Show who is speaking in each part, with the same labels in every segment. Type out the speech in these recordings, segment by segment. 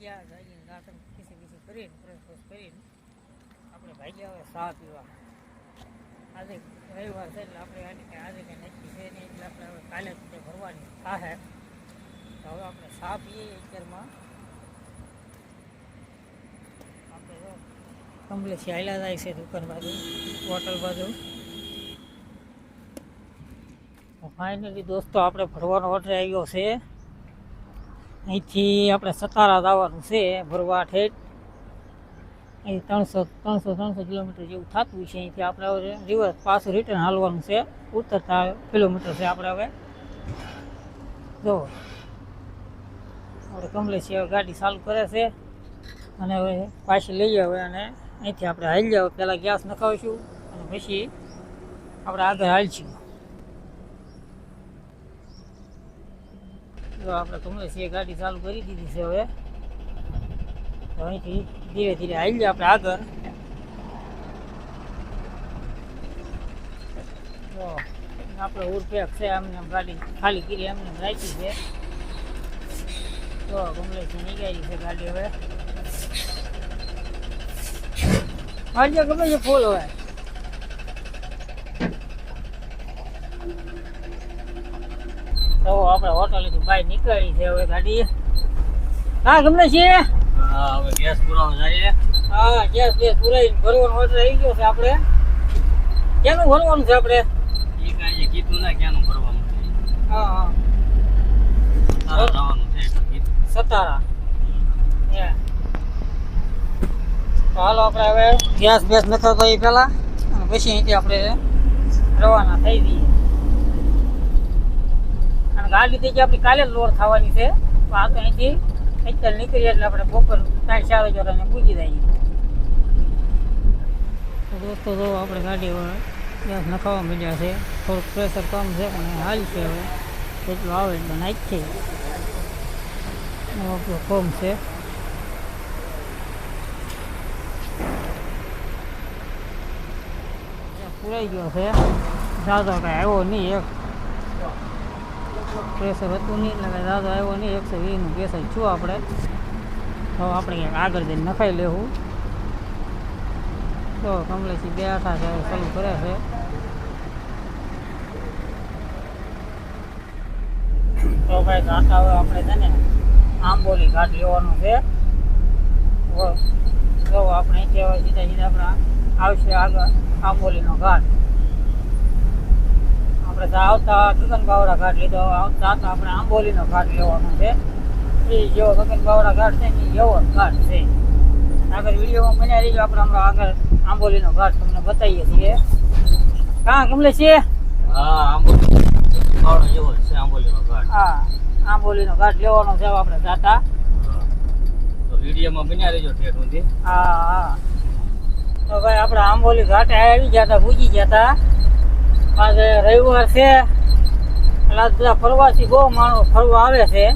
Speaker 1: હવે જાગીને દાંતણ ખીસી ખીસી કરીને ફ્રેશ કરીને આપણે ભાગ્યા હવે સા પીવા. આજે રવિવાર છે એટલે આપણે આની કંઈ, આજે કંઈ નક્કી છે નહીં, એટલે આપણે હવે કાલે જ ભરવાની થાહે. તો હવે આપણે સા પીએ અત્યારમાં. આપણે જો કમ્પ્લેક્સી હાલ્યા જાય છે દુકાન બાજુ, હોટલ બાજુ. ફાઇનલી દોસ્તો, આપણે ભરવાનો ઓર્ડર આવ્યો છે. અહીંથી આપણે સતારા જવાનું છે ભરવા ઠેઠ અહીં ત્રણસો ત્રણસો ત્રણસો કિલોમીટર જેવું થતું છે અહીંથી આપણે હવે રિવર્સ પાછું રિટર્ન હાલવાનું છે. ઉતરતા કિલોમીટર છે આપણે હવે. જો, આપણે કમલેશી હવે ગાડી ચાલુ કરે છે અને હવે પાછી લઈ આવે અને અહીંથી આપણે હાલી જાવ પહેલાં ગેસ નખાવીશું અને પછી આપણે આગળ હાલશું. જો આપણે કમલેશીએ ગાડી ચાલુ કરી દીધી છે હવે. અહીંથી ધીરે ધીરે હાલી આપણે આગળ. તો આપણે ઉરપેક છે એમને એમ ગાડી ખાલી કરી એમને એમ રાખી છે. તો કમલેશી નીકળી છે ગાડી હવે. આજે ગમે છે ફૂલ હવે તો આપણે હોટલેથી બહાર નીકળી છે હવે ગાડી. હા ગમે છે?
Speaker 2: હા હવે ગેસ પુરાવો જાય
Speaker 1: હા ગેસ બેસ પુરાઈ ભરવાનો ઓર્ડર આવી ગયો છે આપણે. કેનું ભરવાનું છે આપણે?
Speaker 2: એ કાંઈ કીધું ના ક્યાંનું ભરવાનું છે.
Speaker 1: હા હા.
Speaker 2: જવાનું છે
Speaker 1: સતારા. હાલો આપણે હવે ગેસ બેસ નખાવતો એ પહેલાં. અને પછી અહીંથી આપણે રવાના થઈ જઈએ. ગાડી થઈ આપણી કાલે લોડ થવાની છે. તો આ તો અહીંથી અત્યારે નીકળીએ એટલે આપણે બપોર સાડી ચાર વાગ્યા અને પૂજી જઈએ દોસ્તો, જો આપણે ગાડી ગેસ નખાવા મળ્યા છે. થોડુંક પ્રેશર કમ છે, પણ હાલ છે હવે. એટલું આવે એટલે નાખીએ છે. આપણો ફોર્મ છે. પૂરાઈ ગયો છે. દાદો કાંઈ આવ્યો નહીં એક. પ્રેશર હતું નહીં એટલે કાંઈ દાદો આવ્યો નહીં એકસો વીસનું પ્રેશર છું આપણે. તો આપણે ક્યાંક આગળ જઈને નખાઈ લેવું. તો કમલેશી બેઠા છે ચાલુ કરે છે. તો ભાઈ ઘાટા હવે આપણે છે ને આંબોલી ઘાટ લેવાનું છે. તો આપણે સીધા સીધા આપણે આવશે આગળ આંબોલીનો ઘાટ. આપણે આવતા ગગન બાવડા ઘાટ લીધો. આવતા આવતા આપણે આંબોલીનો ઘાટ લેવાનો છે. એ જેવો ગગન બાવડા ઘાટ છે એ એવો ઘાટ છે. આગળ વિડીયોમાં બન્યા રહીજો આપણે હમણાં આગળ આંબોલીનો ઘાટ તમને બતાવીએ છીએ. કા કમલે છે?
Speaker 2: હા આંબોલી જેવો છે આંબોલીનો ઘાટ.
Speaker 1: હા આંબોલીનો ઘાટ લેવાનો છે આપણે જાતા.
Speaker 2: તો વિડીયોમાં બન્યા રહીજો ઠેઠ
Speaker 1: હા હા. તો ભાઈ આપણે આંબોલી ઘાટે આવી ગયા હતા પૂજી ગયા હતા. આજે રવિવાર છે. એટલે આજ બધા ફરવાથી બહુ માણસો ફરવા આવે છે.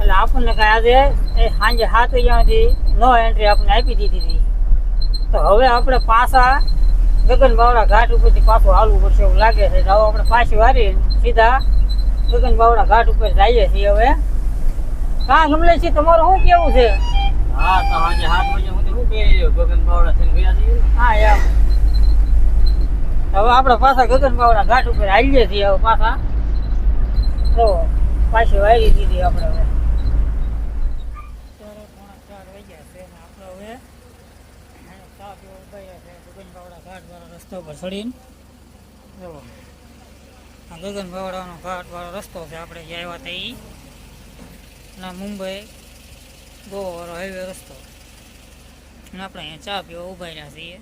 Speaker 1: એટલે આપણને કાંઈ આજે એ સાંજે સાત વાગ્યા સુધી નો એન્ટ્રી આપણને આપી દીધી હતી. તો હવે આપણે પાછા ગગન બાવડા ઘાટ ઉપરથી પાછું હાલવું પડશે એવું લાગે છે. તો હવે આપણે પાછી વારી સીધા ગગન બાવડા ઘાટ ઉપર જઈએ છીએ હવે. કાં ગમલે છે. તમારું શું કેવું છે?
Speaker 2: હા તો સાંજે સાત વાગ્યા સુધી શું બે ગગન બાવડા થઈને ગયા જઈએ. ને
Speaker 1: હા એમ. હવે આપણે પાછા ગગન બાવડા ઘાટ ઉપર આવીએ છીએ હવે પાછા. તો પાછી વાયરી દીધી આપણે હવે. ઘાટ ઉપર ચડીને. જો. આ ગગન બાવડાનો ઘાટ રસ્તો છે આપણે જે આવ્યા હતા એ ના મુંબઈ ગોવા વાળો હાઈવે રસ્તો. આપણે અહીંયા ચા પીવા ઊભા રહ્યા છીએ.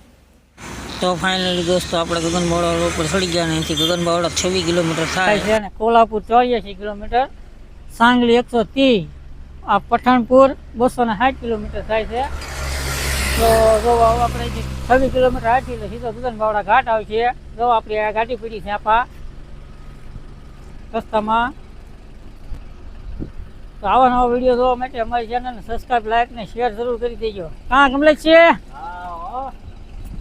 Speaker 1: તો ફાઇનલી દોસ્તો આપણે ગગન બાવડા ઉપર ચડી ગયા ને અહીંથી ગગનબાવડા છવ્વીસ કિલોમીટર થાય. છે અને કોલ્હાપુર ચોર્યાસી કિલોમીટર, સાંગલી એકસો ત્રીસ, આ પઠાણપુર બસો સાઠ કિલોમીટર થાય છે. તો જો આપણે છવ્વીસ કિલોમીટર હાથી તો સીધો ગગનબાવડા ઘાટ આવે છે. જો આપણી આ ગાડી પડી છે આપા રસ્તામાં. તો આવા નવા વીડિયો જોવા માટે અમારી ચેનલને સબસ્ક્રાઈબ લાઈક ને શેર જરૂર કરી દેજો. કાં ગમલે છે.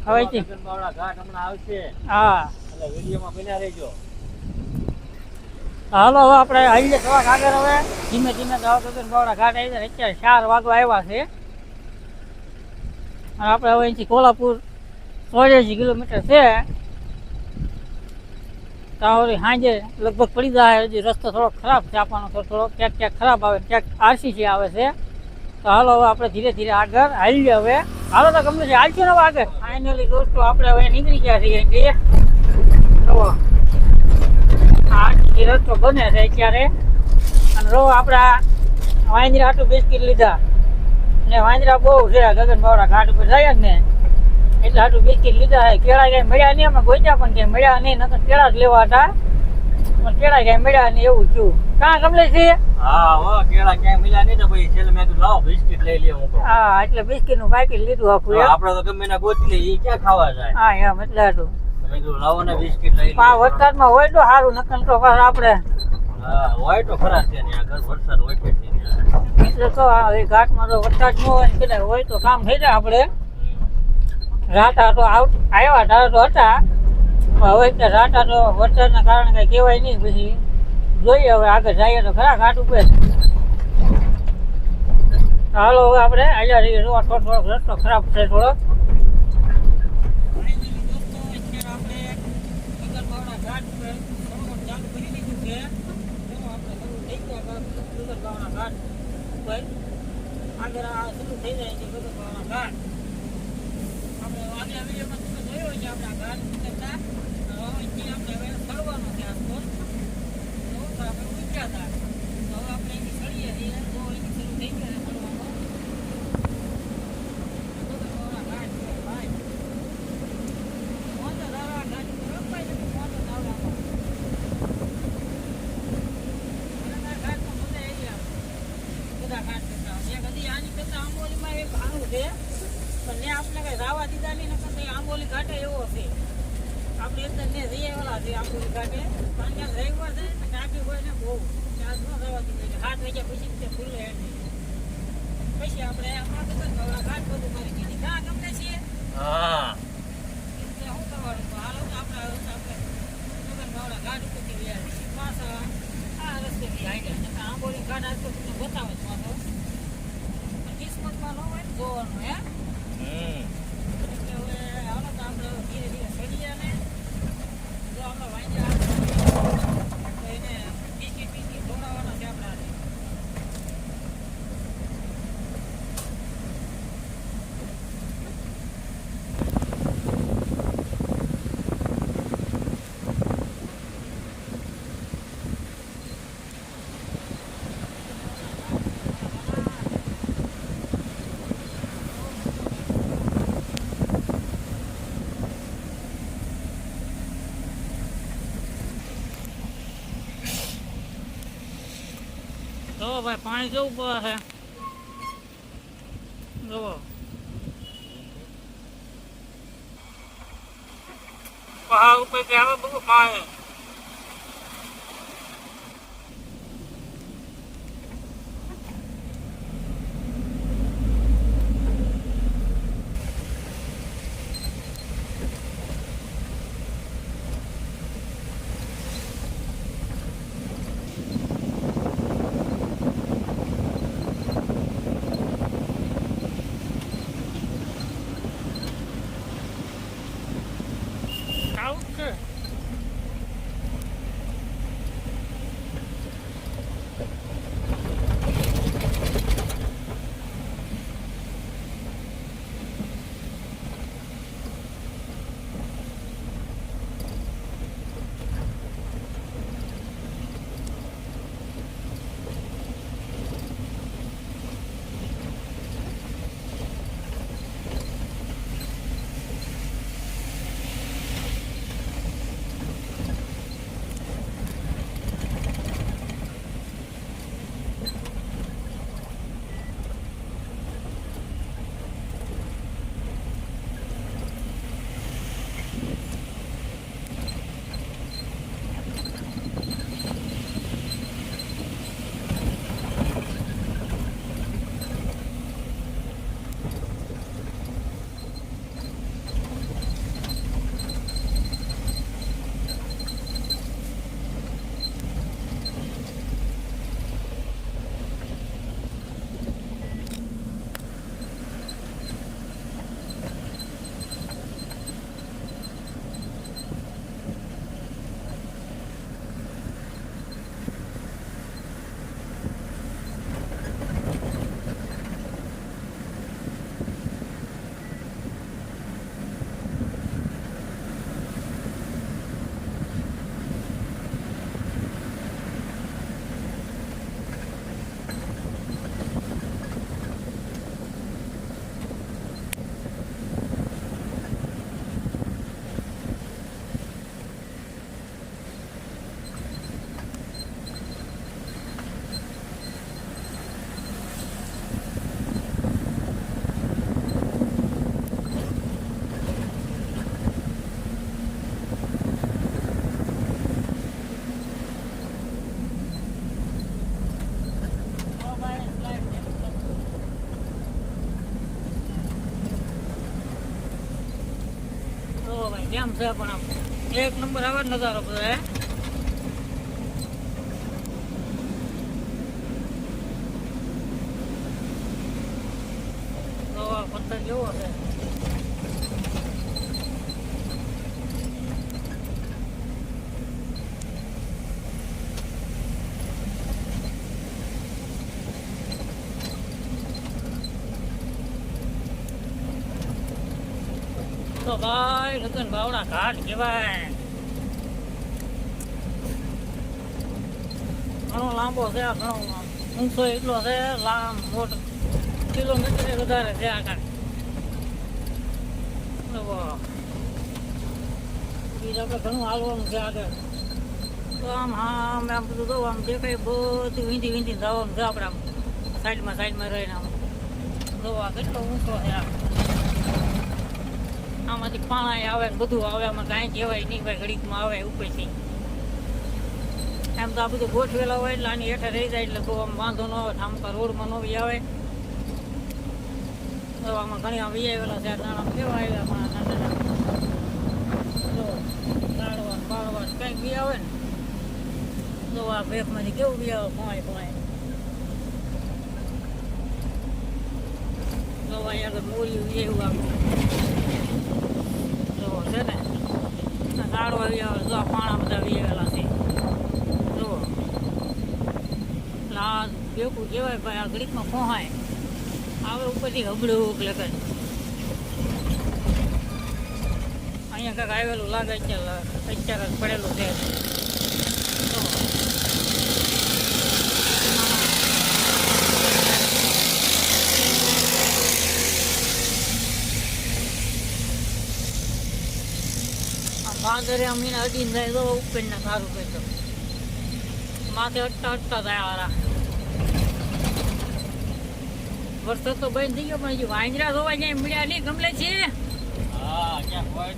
Speaker 1: હવેથી
Speaker 2: ઘાટ હમણાં આવશે
Speaker 1: હા.
Speaker 2: એટલે વિડીયોમાં બન્યા રહેજો.
Speaker 1: હાલો હવે આપણે આવીએ થોડાક આગળ હવે. ધીમે ધીમે તો ગોળા ઘાટ આવી જાય અત્યારે ચાર વાગવા આવ્યા છે. અને આપણે હવે અહીંથી કોલ્હાપુર ચોર્યાસી કિલોમીટર છે. તાવરી સાંજે લગભગ પડી જાય હજી રસ્તો થોડો ખરાબ છે આપવાનો થોડો થોડો ક્યાંક ક્યાંક ખરાબ આવે ક્યાંક આરસીસી આવે છે. તો હાલો હવે આપણે ધીરે ધીરે આગળ હાલીએ હવે. હાલો તો ગમે છે હાલશું ને આગળ? ફાઇનલી દોસ્તો, આપણે હવે નીકળી ગયા છીએ આ રસ્તો બને છે અત્યારે. અને રો આપણા વાંદરા આટલું બિસ્કીટ લીધા. ને વાંદરા બહુ છે ગગન બાવડા ઘાટ ઉપર જાય જ ને. એટલે આટલું બિસ્કીટ લીધા કેળા કઈ મળ્યા નહીં અમે ગોચ્યા પણ કઈ મળ્યા નહીં, નકર કેળા જ લેવા હતા. કેળા કઈ મળ્યા ને એવું થયું. કાં કમલે છે?
Speaker 2: હા હો કેળા ક્યાંય મળ્યા નહીં તો ભાઈ છેલ્લે મેં તું લાવો બિસ્કિટ લઈ લે હું
Speaker 1: હા એટલે બિસ્કીટનું પાકીટ લીધું આખું
Speaker 2: આપણે તો ગમે ના ગોતી લઈએ ઈ ક્યાં ખાવા જાય?
Speaker 1: હા એમ એટલે હતું
Speaker 2: તો મેં કીધું લાવો ને બિસ્કિટ લઈ લઈએ
Speaker 1: વરસાદમાં હોય તો સારું નકર તો પાછા આપણે.
Speaker 2: હા હોય તો ખરા છે ને આગળ વરસાદ હોય છે
Speaker 1: એટલે તો આ એ ઘાટમાં તો વરસાદ ન હોય ને હોય તો કામ થઈ જાય આપણે. રાતા તો આવ્યા તારા તો હતા. હવે તો રાટા તો વરસાદના કારણે કઈ કહેવાય નહીં, પછી જોઈએ હવે આગળ જઈએ તો ખરા ઘાટ ઉપર હાલો હવે આપણે અહીંયા રહીએ જો થોડો થોડોક રસ્તો ખરાબ છે થોડો. આગળ થઈ જાય છે આપણે આગળ વિડીયોમાં તમે કે આપણે આ ઉતરતા હવે અહીંથી આપણે હવે ફરવાનું છે આસપાસ તો આપણે ઉતર્યા હતા તો હવે આપણે અહીંથી ચડીએ છીએ તો અહીંથી શરૂ થઈ ગયો છે ફરવાનું ગગનબાવળા ઘાટ છે ભાઈ મોટો દાડા ઘાટ ઉપર રમવાય છે મોટો દાડામાં અને આ ઘાટમાં મજા આવી આવે બધા ઘાટ કરતા ત્યાં કદી આની કરતા આંબોલીમાં એક ભાણું છે. પણ ને આપણે કઈ રાવા દીધા નહીં તો આંબોલી ઘાટે એવો છે. આપણે એકદમ ને જઈ વાળા છે આંબોલી ઘાટે. પણ ત્યાં રવિવાર છે ને હોય ને બહુ. ન રવા દીધું હાથ વાગ્યા પછી તે ખુલ્લે એમ. પછી આપણે આપણા બધા ઘાટ બધું કરી દીધી. કાં ગમે છીએ
Speaker 2: હા.
Speaker 1: એટલે શું કરવાનું? હાલો આપણે આપણે ઘાટ ઉપરથી વ્યા છીએ. પાછા આ રસ્તેથી હાલ્યા નકર આંબોલી ઘાટ આજ તો તમને બતાવે જ કિસ્મતમાં ન હોય ને જોવાનું હે
Speaker 2: હમ
Speaker 1: એટલે હવે હાલો તો આપણે ધીરે ધીરે ચડીએ ને જો આપણે વાંજ્યા આવે તો એને બિસ્કીટ બિસ્કીટ ખવડાવવાના છે આપણે આજે. જો ભાઈ પાણી કેવું પડે છે જુઓ. પહાડ ઉપર આવે બધું પાણી. છે પણ એક નંબર આવે નજારો બધો તો આ પથ્થર કેવો છે તો ભાઈ રતન બાવડા ઘાટ કહેવાય. ઘણો લાંબો છે આ, ઘણો ઊંચો એટલો છે, લાંબ, મોટો. કિલોમીટર વધારે છે આ કાંઈ. આપણે ઘણું હાલવાનું છે આગળ. તો આમ આમ આમ બધું તો આમ દેખાય, બધું વીંધી વીંધી જવાનું છે આપણે આમ સાઈડમાં સાઈડમાં રહીને આમ. જો આ કેટલો ઊંચો છે આ. આમાંથી પાણા આવે ને બધું આવે, આમાં કાંઈ કહેવાય, નહીં ભાઈ ઘડીકમાં આવે ઉપરથી. એમ તો આ બધું ગોઠવેલા હોય એટલે આની હેઠળ રહી જાય એટલે બહુ આમ વાંધો ન આવે ઠામકા રોડમાં ન બી આવે. તો આમાં ઘણી આમ વિયાવેલા છે નાણાં કેવા આવ્યા આમાં નાના નાના. જો લાડવા ને બાળવા કંઈક બી આવે ને, તો આ ભેખમાંથી કેવું બી આવે? પોવાય પોવાય જો, અહીંયા આગળ મોરિયું એવું આખું જો છે ને આ ઝાડવા જો પાણા બધા વી આવેલા છે. જો. એટલે આ બેકું કહેવાય ભાઈ, આ ઘડીકમાં પહોંચાય આવે ઉપરથી હબડું લગન. અહીંયા કાંઈક આવેલું લાગે, અત્યારે અત્યારે પડેલું છે જો. આ ભાદરે અમીને અડીને જાય તો ઉપરના સારું કહેતો માથે અટતા અટતા થયા વાળા વરસાદ તો બંધ થઈ ગયો પણ હજી વાંદરા જોવા જાય મળ્યા નહીં ગમલે છે.
Speaker 2: હા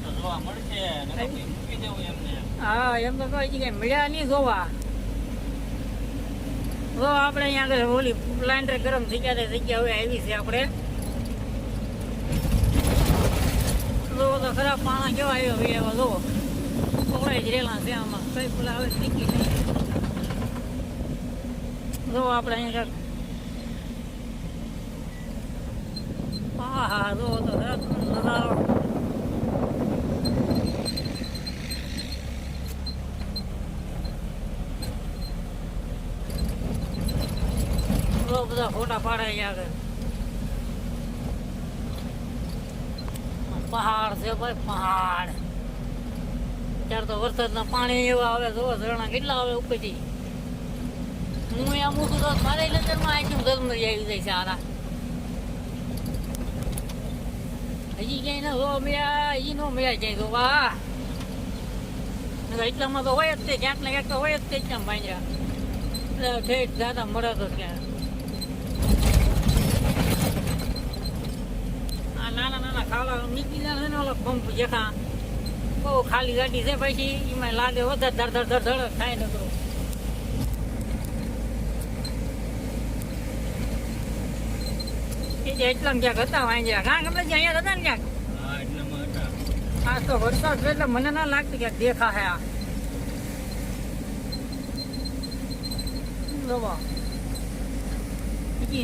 Speaker 2: તો જોવા
Speaker 1: એમ તો કહે છે કે મળ્યા નહીં જોવા જો આપણે અહીંયા આગળ ઓલી પ્લાન્ટર ગરમ થઈ ગયા તે જગ્યા હવે આવી છે આપણે. તો ખરાબ પાણા કેવા આવ્યો ભાઈ એવા જો. પકડાઈ જ રેલા છે કઈ પેલા હવે નીકળી નહીં આપણે અહીંયા હા હા જો તો નજારો બધા ફોટા પાડે આગળ પહાડ છે ભાઈ પહાડ ત્યારે તો વરસાદના પાણી એવા આવે જો ઝરણા કેટલા આવે ઉપરથી. હું અહીંયા મૂકું તો મારે નજરમાં આટલું ધર્મ આવી જાય છે આરા હજી ક્યાંય ન જો મળ્યા, હજી ન મળ્યા ક્યાંય તો વાહ એટલામાં તો હોય જ તે, ક્યાંક ને ક્યાંક તો હોય જ તે ક્યાં ભાંજ્યા એટલે ઠેઠ દાદા મળે તો ક્યાં. નાના નાના ખાવા નીકળી જાય ને ઓલા પંપ જેખા બહુ ખાલી ગાડી છે પછી એમાં લાગે વધારે ધર ધર ધર ધડ ખાય નકરું એ જે એટલામાં ક્યાંક હતા વાંજ્યા. કાં ગમે અહીંયા હતા ને ક્યાંક?
Speaker 2: હા
Speaker 1: આ તો વરસાદ છે એટલે મને ના લાગતું ક્યાંક દેખા હે આ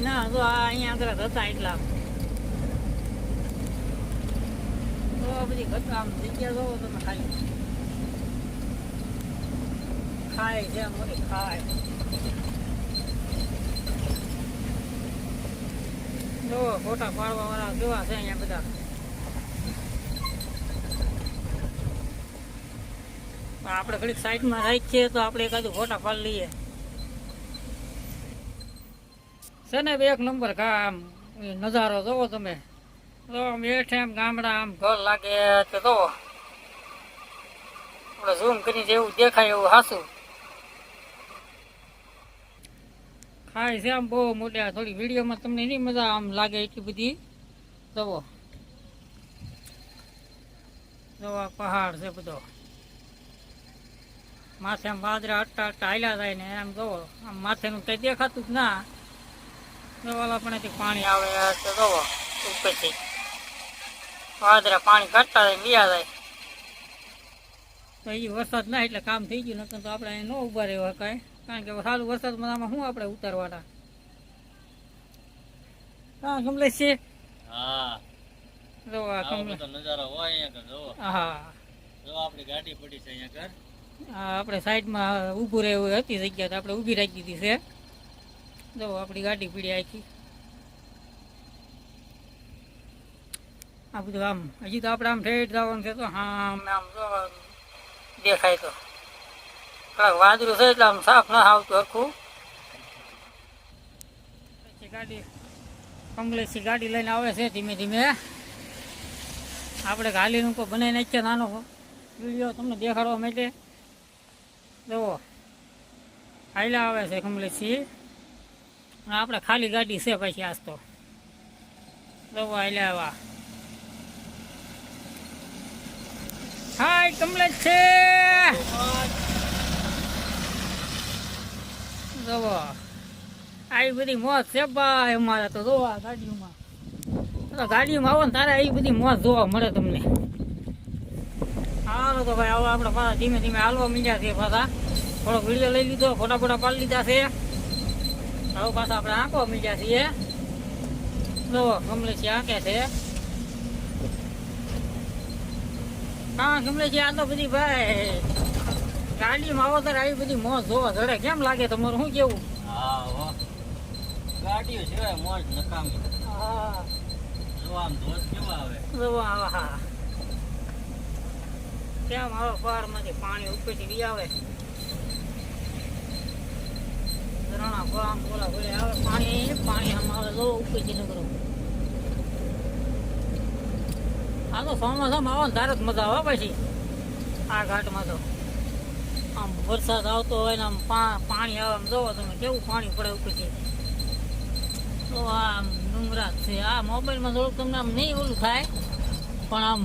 Speaker 1: ના જો આ અહીંયા આગળ હતા એટલા. આ બધી ઘટા આમ જગ્યા જોવો તમે ખાલી ખાય છે, મોટી ખાય. જો, ફોટા પાડવા વાળા કેવા છે અહીંયા બધા? આપણે ઘડીક સાઈડમાં રાખીએ તો આપણે એકાદું ફોટા પાડી લઈએ. છે ને એક નંબર કામ નજારો જોવો તમે. તો આમ હેઠે ગામડા આમ ઘર લાગે તો તો આપણે ઝૂમ કરીને જેવું દેખાય એવું હાસું. ખાય છે આમ બહુ મોટા, થોડી વિડીયોમાં તમને નહીં મજા આમ લાગે એટલી બધી. જવો. જવા પહાડ છે બધો. માથે આમ વાદળા અટ્ટા અટ્ટા હાલ્યા જાય ને એમ જવો. આમ માથેનું કંઈ દેખાતું જ ના. જવાલા પણ પાણી આવે તો જવો, ઉપરથી. વાદળા પાણી કરતા જાય બીજા જાય. તો એ વરસાદ ના એટલે કામ થઈ ગયું નકર તો આપણે અહીં ન ઊભા રહેવા કાંઈ. કારણ કે સારું વરસાદમાં આમાં શું આપણે ઉતારવાના? હા કમલેશ છે.
Speaker 2: હા.
Speaker 1: જો આ
Speaker 2: આવો
Speaker 1: કમલેશ
Speaker 2: નજારો હોય અહીંયા જો
Speaker 1: હા.
Speaker 2: જો આપણી ગાડી પડી છે અહીંયા કર
Speaker 1: આ આપણે સાઈડમાં ઊભું રહેવું હતી જગ્યા તો આપણે ઊભી રાખી દીધી છે. જો આપણી ગાડી પીડી આખી. આ બધું આમ, હજી તો આપણે આમ ઠેઠ જવાનું છે તો હા, આમ આમ દેખાય તો. કાંઈક વાદળું છે એટલે આમ સાફ ના આવતું આખું ગાડી કમલેશી ગાડી લઈને આવે છે ધીમે ધીમે. આપણે ગાલીનું કોઈ બનાવી નાખીએ નાનો વીડિયો તમને દેખાડવા માટે. જુઓ. હાઈલા આવે છે કમલેશી આપણે ખાલી ગાડી છે પછી આજ તો. જુઓ, હાઈલા આવા હાય, કમલેશ છે. જુઓ. આવી બધી મોજ છે ભાઈ અમારે તો જોવા ગાડીઓમાં. ગાડીમાં આવો ને તારે આવી બધી મોજ જોવા મળે તમને. હાલો તો ભાઈ આવો આપણે પાછા ધીમે ધીમે હાલવા મીડ્યા છે પાછા. થોડો વીડિયો લઈ લીધો ફોટા ફોટા પાડી લીધા છે. હવે પાછા આપણે આંકવા મીડ્યા છીએ. જોવો કમલેશ આંકે છે. હા કમલેશી આ તો બધી ભાઈ ગાડીમાં આવો ત્યારે આવી બધી મોજ જોવા જડે. કેમ લાગે તમારું? શું કેવું?
Speaker 2: હા ગાડીઓ છે મોજ નકામી.
Speaker 1: હા
Speaker 2: જો આમ ધોધ કેવા આવે.
Speaker 1: આવા કેમ આવે પહાડમાંથી પાણી ઉપરથી વી આવે? ઝરણા ફળામ બોલા બોલે આવે. પાણી પાણી આમ આવે જો ઉપરથી નગરો આ તો ચોમાસામાં આવે ને ત્યારે જ મજા આવે પછી. આ ઘાટમાં તો. આમ વરસાદ આવતો હોય ને આમ પાણી આવે આમ જોવો તમે, કેવું પાણી પડે ઉપરથી તો આમ ડુંગરા છે. આ મોબાઈલમાં થોડુંક તમને આમ નહીં ઓલું થાય, પણ આમ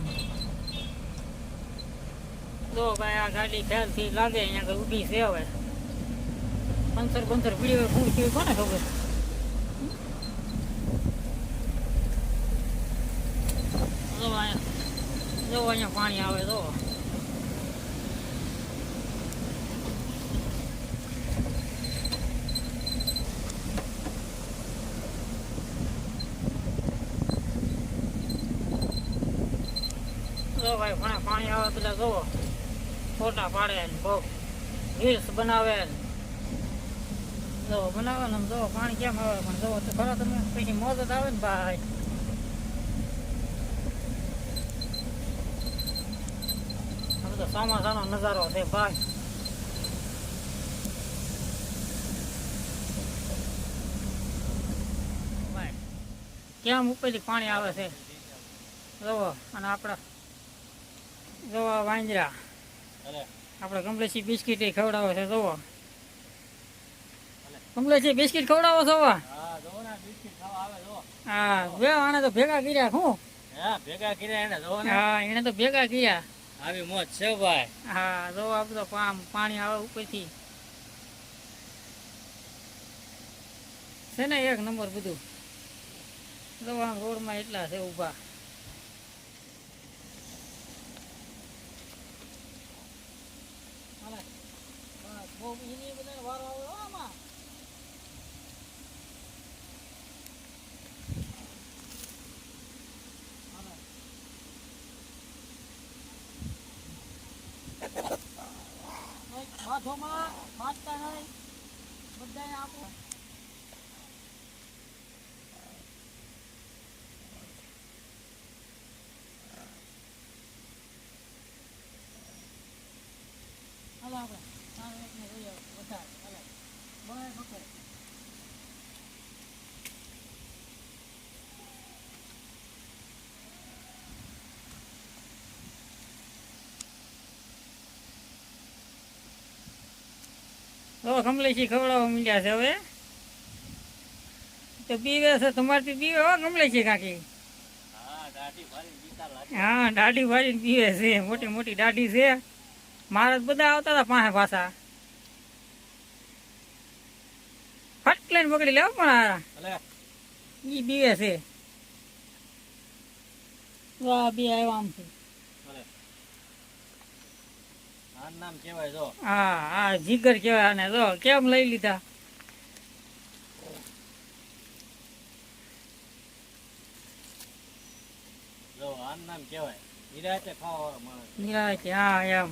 Speaker 1: જો ભાઈ આ ગાડી ખ્યાલથી લાગે, અહીંયા આગળ ઊભી છે હવે. પંચર પંચર પીડી હોય શું થયું કોને ખબર જો અહીંયા પાણી આવે તો. જો ભાઈ, ઘણા પાણી આવે પેલા જોવો ફોટા પાડે બહુ. રીલ્સ બનાવે ને. જો બનાવે ને જો, પાણી કેમ આવે? પણ જો, તો ખરા તમે પછી મોજ આવે ને ભાઈ. બધો ચોમાસાનો નજારો છે ભાઈ. કેમ ઉપરથી પાણી આવે છે? જોવો અને આપણા જોવો
Speaker 2: વાંજરા.
Speaker 1: આપણે કમલેશી બિસ્કીટ ખવડાવે છે જોવો કમલેશી બિસ્કીટ ખવડાવો છો
Speaker 2: હા
Speaker 1: બે આને તો ભેગા કર્યા શું?
Speaker 2: હા ભેગા કર્યા એને
Speaker 1: હા એને તો ભેગા કર્યા.
Speaker 2: આવી મોજ છે ભાઈ.
Speaker 1: હા જો આ બધો પામ પાણી આવે ઉપરથી. છે ને એક નંબર બધું. જો આમ રોડમાં એટલા છે ઊભા. બહુ એની બધા વારો આવે હો આમાં. હાલે. નહીં, માથોમાં માથતા નહીં બધાને આપો હાલો આપણે નાનો એકને જોઈએ વધારે હાલો બહાર પકડ તો કમલેશી ખવડાવવા મીડ્યા છે હવે. તો પીવે છે તમારથી પીવે હો કમલેશી કાકી.
Speaker 2: હા
Speaker 1: દાઢી વાળીને પીવે છે મોટી મોટી દાઢી છે. મારા બધા આવતા હતા પાસે પાછા. ફટ લઈને પકડી લેવો પણ ઈ પીવે છે. વાહ બી બે આવ્યા આમ છે.
Speaker 2: જો.
Speaker 1: હા જીગર કહેવાય આને જો. કેમ લઈ લીધા?
Speaker 2: નિરાતે
Speaker 1: હા એમ.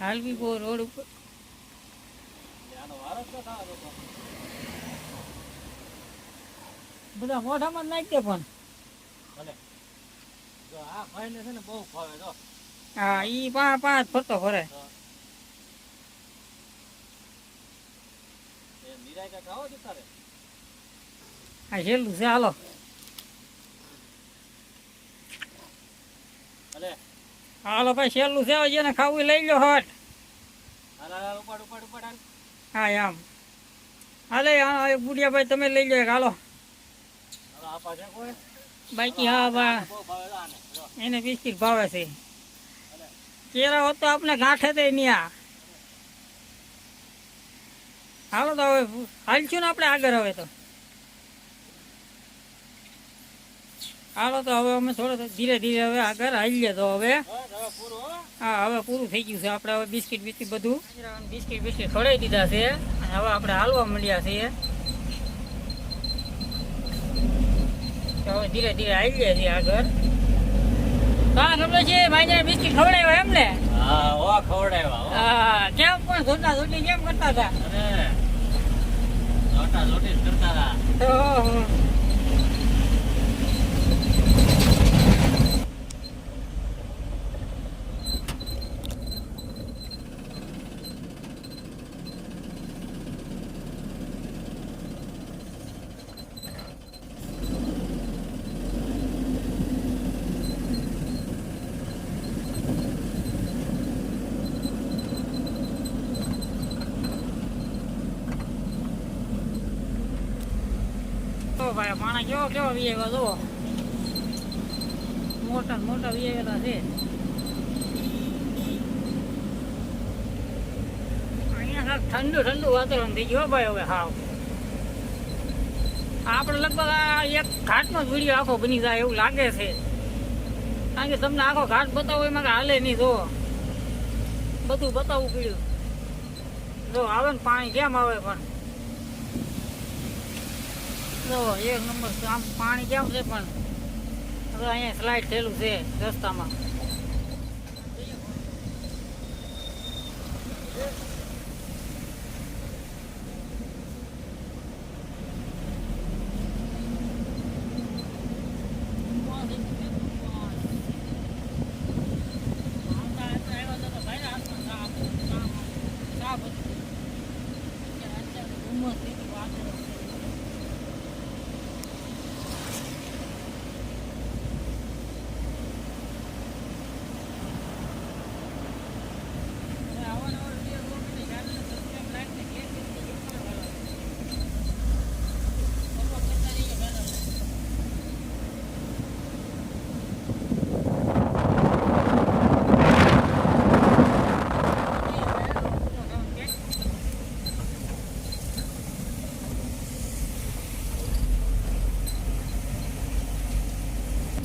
Speaker 1: હાલવી બહુ રોડ ઉપર.
Speaker 2: તો
Speaker 1: બધા મોઢામાં નાખી દે પણ.
Speaker 2: આ ભાઈને છે ને બહુ ફાવે જો.
Speaker 1: હા ઈ પાંચ પાંચ ફરતો ફરે. હા. છે હાલો હાલો. ભાઈ છેલ્લું છે જેને ખાવું લઈ લો હટ. હા એમ. હાલે હા બુડિયાભાઈ તમે લઈ લો હાલો. બાકી હા બા. એને બિસ્કીટ ભાવે છે. કેરા હોત તો આપણે ગાંઠે દે ન્યા. હાલો તો હવે હાલશું ને આપણે આગળ હવે તો. હાલો તો હવે અમે થોડો ધીરે ધીરે હવે આગળ હાલીએ તો હવે.
Speaker 2: હો,
Speaker 1: હવે પૂરું થઈ ગયું છે. આપણે હવે બિસ્કિટ બિસ્કિટ બધું. બિસ્કિટ બિસ્કિટ ખવડાવી દીધા છે. અને હવે આપણે હાલવા મળ્યા છીએ તો હવે ધીરે ધીરે હાલીએ છીએ આગળ. હા છે? ભાઈને બિસ્કિટ ખવડાવ્યો એમ ને?
Speaker 2: હા ઓ ખવડાવ્યો હા.
Speaker 1: કેમ પણ ધોતા ધોતી કેમ કરતા હતા?
Speaker 2: અરે લોટી કરતા હતા
Speaker 1: ઓહો. ઓ ભાઈ માણસ કેવો વિયેલો જુઓ મોટા મોટા વિયેલા છે. ઠંડુ ઠંડુ વાતાવરણ થઈ ગયું ભાઈ હવે હાવ. આપણે લગભગ આ એક ઘાટનો જ વીડિયો આખો બની જાય એવું લાગે છે. કારણ કે તમને આખો ઘાટ બતાવો એમાં હાલે નહીં, જો. બધું બતાવવું પડ્યું. જો, આવે ને પાણી કેમ આવે પણ? જો એક નંબર આમ પાણી કેમ છે પણ? હવે અહીંયા સ્લાઇડ થયેલું છે રસ્તામાં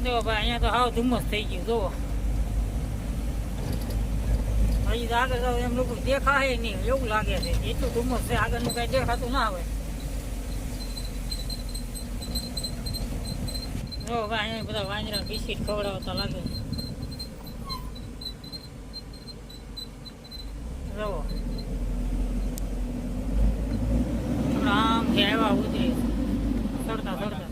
Speaker 1: જો ભાઈ અહીંયા તો હાવ ધુમ્મસ થઈ ગયું જોવો હજી તો આગળ જાવ એમ લોકો દેખાય નહીં, એવું લાગે છે. એટલું ધુમ્મસ છે, આગળનું કઈ દેખાતું ના આવે જો અહીંયા બધા વાંજરા બિસ્કિટ ખવડાવતા લાગે છે જુઓ આપણે આમ થી આવ્યા ઉતરી ચડતા ચડતા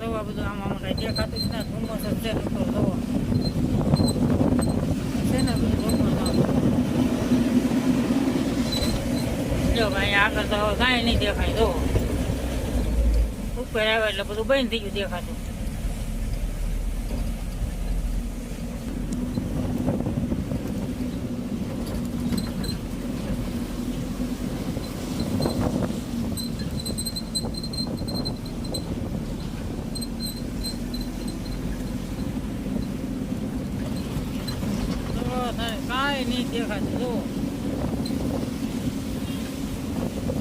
Speaker 1: જોવા બધું આમ આમાં કઈ દેખાતું જ ના ધુમ્મસ જ છે નકરો જોવો છે ને બધું ધુમ્મસ આમ. જો ભાઈ, આગળ તો હવે કાંઈ નહીં દેખાય તો ઉપર આવે એટલે બધું બંધ થઈ ગયું દેખાતું જો થાય, કાંઈ નહીં દેખાતું જુઓ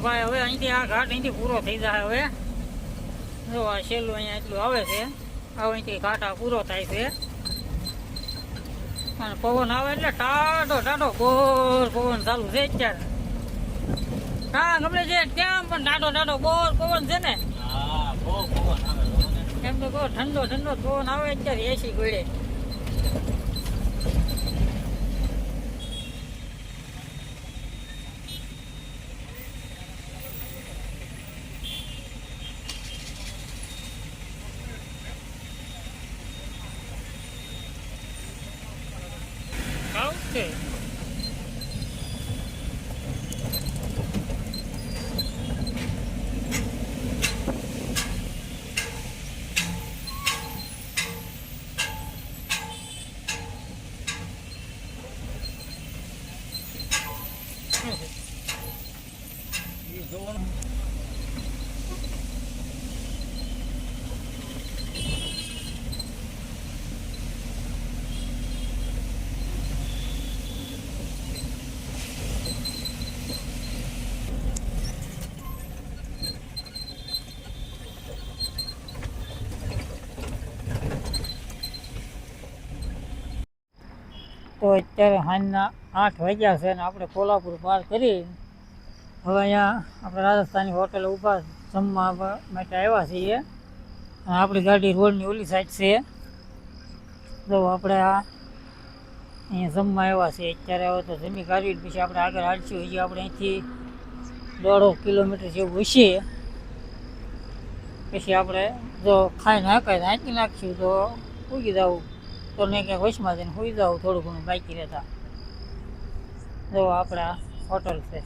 Speaker 1: ભાઈ હવે અહીંથી આ ઘાટ અહીંથી પૂરો થઈ જાય હવે. જો આ છેલ્લું અહીંયા એટલું આવે છે. હવે અહીંથી ઘાટ આ પૂરો થાય છે. અને પવન આવે એટલે ટાઢો ટાઢો બોર પવન ચાલુ છે અત્યારે. હા ગમે છે કેમ પણ ટાઢો ટાઢો બોર પવન છે ને. એમ તો કહો ઠંડો ઠંડો પવન આવે અત્યારે એસી ગોળે Okay.
Speaker 2: ઈ જોવાનું.
Speaker 1: તો અત્યારે સાંજના આઠ વાગ્યા છે અને આપણે કોલ્હાપુર પાર કરી હવે અહીંયા આપણે રાજસ્થાની હોટલે ઊભા જમવા બ- માટે આવ્યા છીએ. અને આપણી ગાડી રોડની ઓલી સાઈડ છે. તો આપણે આ અહીંયા જમવા આવ્યા છીએ. અત્યારે હવે તો જમી કાઢી પછી આપણે આગળ હાલશું. હજી આપણે અહીંથી દોઢો કિલોમીટર જેવું હશે. પછી આપણે જો ખાઈને હાકાય હાંકી નાખશું તો ઉગી જવું તો ને ક્યાંક વચમાં જઈને સુઈ જાઉં, થોડું ઘણું બાકી રહેતા. જો આપણા હોટલ છે.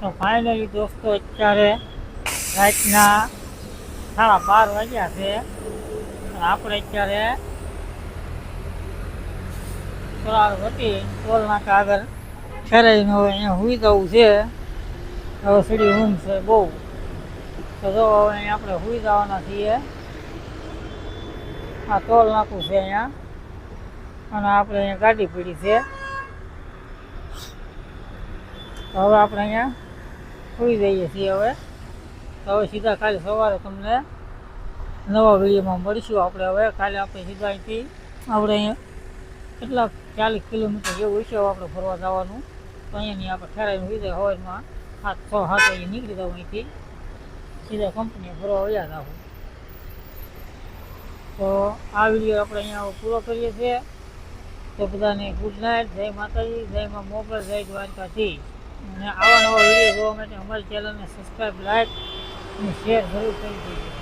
Speaker 1: તો ફાઇનલી દોસ્તો, અત્યારે રાતના સાડા બાર વાગ્યા છે. આપણે અત્યારે કરાર વટી ટોલ નાકા આગળ ફેરાઈને હવે અહીંયા સુઈ જવું છે. હવે સીડી ઊંઘ છે બહુ. તો જો હવે અહીંયા આપણે સુઈ જવાના છીએ. આ ટોલ નાકું છે અહીંયા. અને આપણે અહીંયા ગાડી પડી છે. તો હવે આપણે અહીંયા સુઈ જઈએ છીએ હવે. તો હવે સીધા કાલે સવારે તમને નવા વિડીયોમાં મળીશું આપણે હવે. કાલે આપણે સીધા અહીંથી આપણે અહીંયા કેટલાક ચાલીસ કિલોમીટર જેવું હશે હવે આપણે ફરવા જવાનું. તો અહીંયાની આપણે ઠેરાઈને સુઈ જાય હવારમાં સાત છ સાત વાગે નીકળી જવું અહીંથી. સીધા કંપની ફરવા વયા રાખું. તો આ વીડિયો આપણે અહીંયા પૂરો કરીએ છીએ. તો બધાને ગુડ નાઇટ જય માતાજી જયમાં મોકલ જય દ્વારકાથી અને આવા નવા વીડિયો જોવા માટે અમારી ચેનલને સબસ્ક્રાઈબ લાઈક અને શેર જરૂર કરી દેજો.